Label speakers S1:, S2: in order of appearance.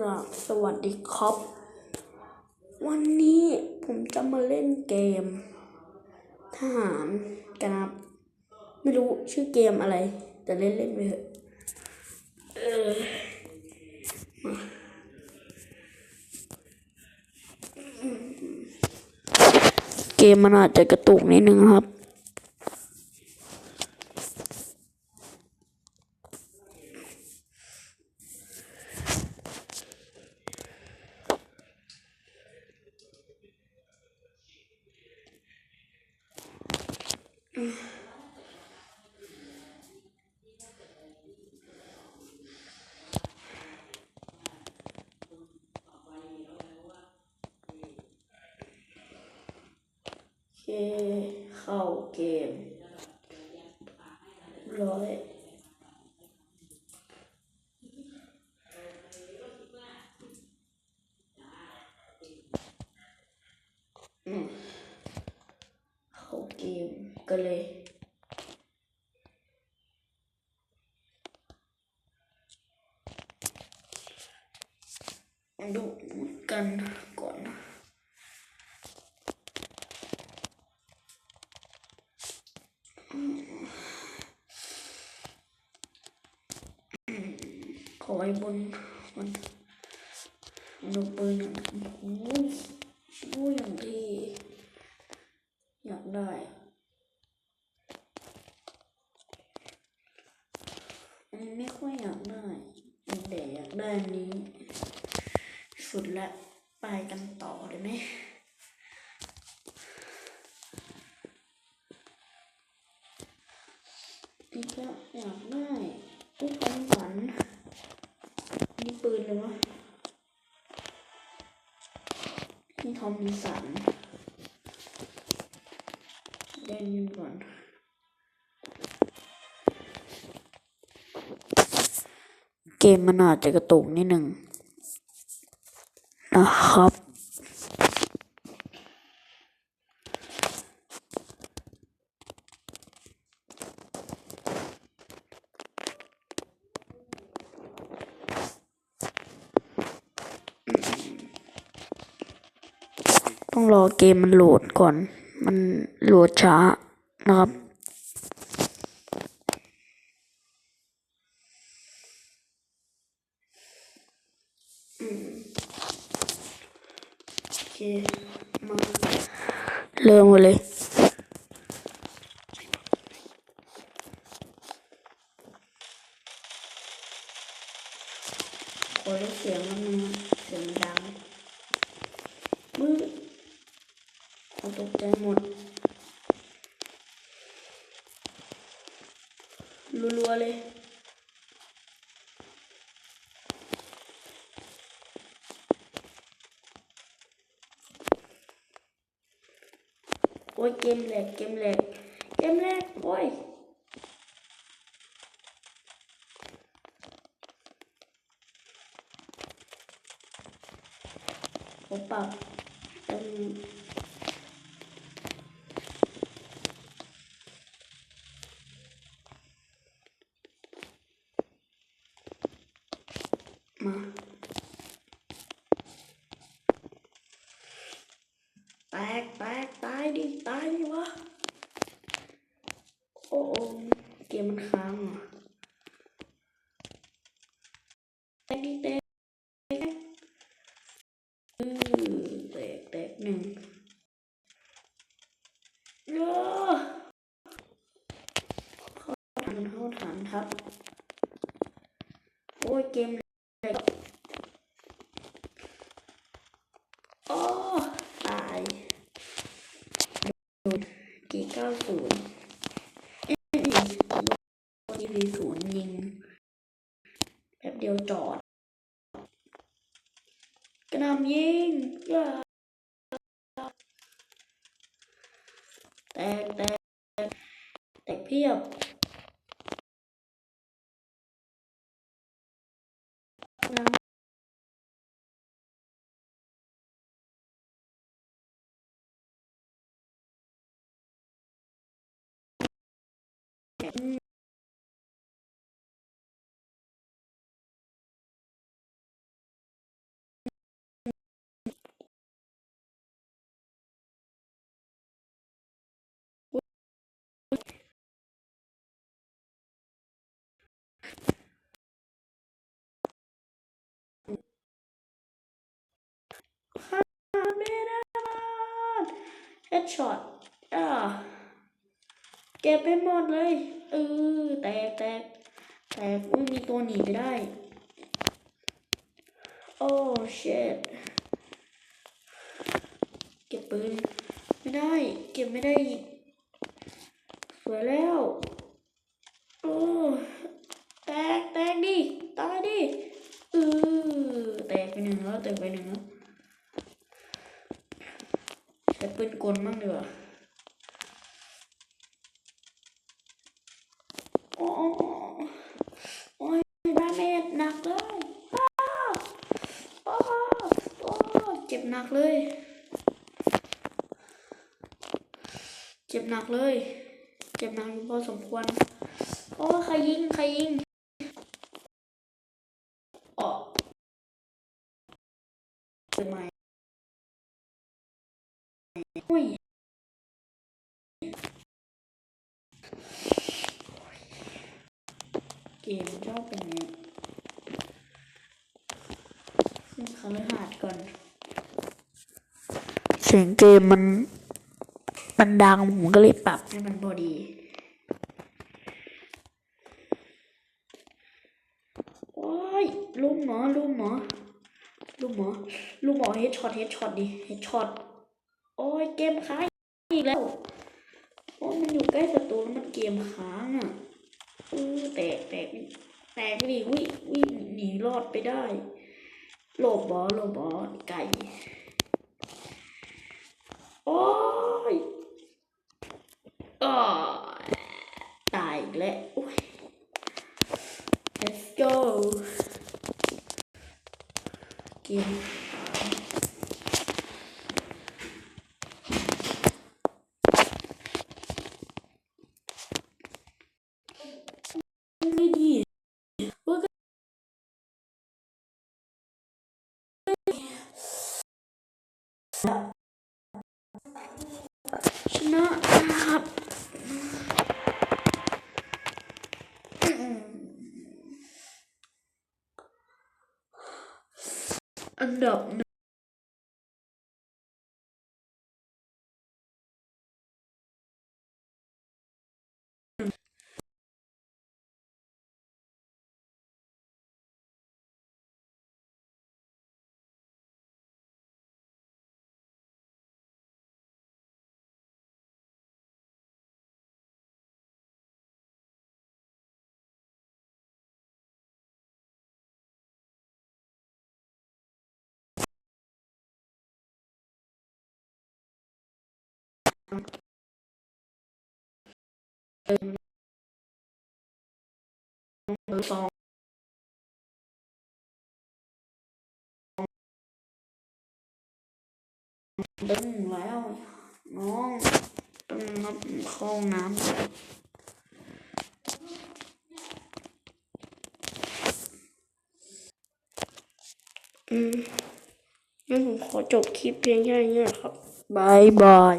S1: ราบสวัสดีครับ วันนี้ผมจะมาเล่นเกม ทหารกันครับ ไม่รู้ชื่อเกมอะไร แต่เล่นเล่นไปเถอะเออเกมมันอาจจะกระตุกนิดนึงครับ เคเข้าเกมร้อยอืมเข้าเกม กันเลยดูกันก่อนขอไอ้บนมันมันเอาปืนโอ้ยโอ้ยอย่างที่อยากได้อั นี้ไม่ค่อยอยากได้แต่อยากได้อันนี้ สุดละไปกันต่อเลยไหมนี่ก็อยากได้ตู้ความฝันนี่ปืนเลยวะนี่ทอมมิสัน เกมมันอาจจะกระตุกนิดหนึ่งนะครับ ต้องรอเกมมันโหลดก่อน มันโหลดช้านะครับ โอเคมาเริ่มกันเลยขอลด เสียงมันงนะเสี ดิตายดิวะ โอ้โอเกมมันค้างอะแตกดิแตกอือแตกแตกหนึ่งเนาะเข้าฐานเข้าฐานครับ โอ้ยเกมอะไรโอ้ตายโดนกี่เก้า ศูนย์เอ้ยโดนทีศูนย์ยิงแป๊บเดียวจอด กระนำยิงยาแตกแตกแตกเพียบนะ เฮดช็อตอ่าเก็บไปหมดเลยเออแตกแตกแตกอุ้ยมีตัวหนีไปได้ โอ้เชดเก็บปืนไม่ได้ เก็บไม่ได้อีกสวยแล้วโอ้แตกแตกดิตายดิเออแตกไปหนึ่งแล้วแตกไปหนึ่งแล้ว ช้ปืนกลบ้างดีกว่าโอ้โอ้โอ้ยดาเมจหนักเลยอ้าวโอ้โอ้เจ็บหนักเลย เจ็บหนักเลย เจ็บหนักพอสมควรโอ้ใครยิง ใครยิง เกมชอบเป็นไงขึ้นคฤหาสน์ก่อน เสียงเกมมัน มันดังผมก็เลยปรับให้มันพอดีโอ้ยลูกหมอลูกหมอลูกหมอลูกหมอเฮดช็อตเฮดช็อตดิเฮดช็อตโอ้ยเกมค้างอีกแล้วโอ้ยมันอยู่ใกล้ศัตรูแล้วมันเกมค้างอะ เออแตกแตกแตกไปดิวิวิหนีรอดไปได้หลบบอหลบบอไก่ โอ้ยอตายอีกแล้วอุ๊ย let's go เกมไม่ดีว่าก็ชนะครับ อัน ดึงหรือสองดึงแล้ว น้องต้องนับเข้าห้องน้ำอืมงั้นผมขอจบคลิปเพียงแค่นี้นะครับบายบาย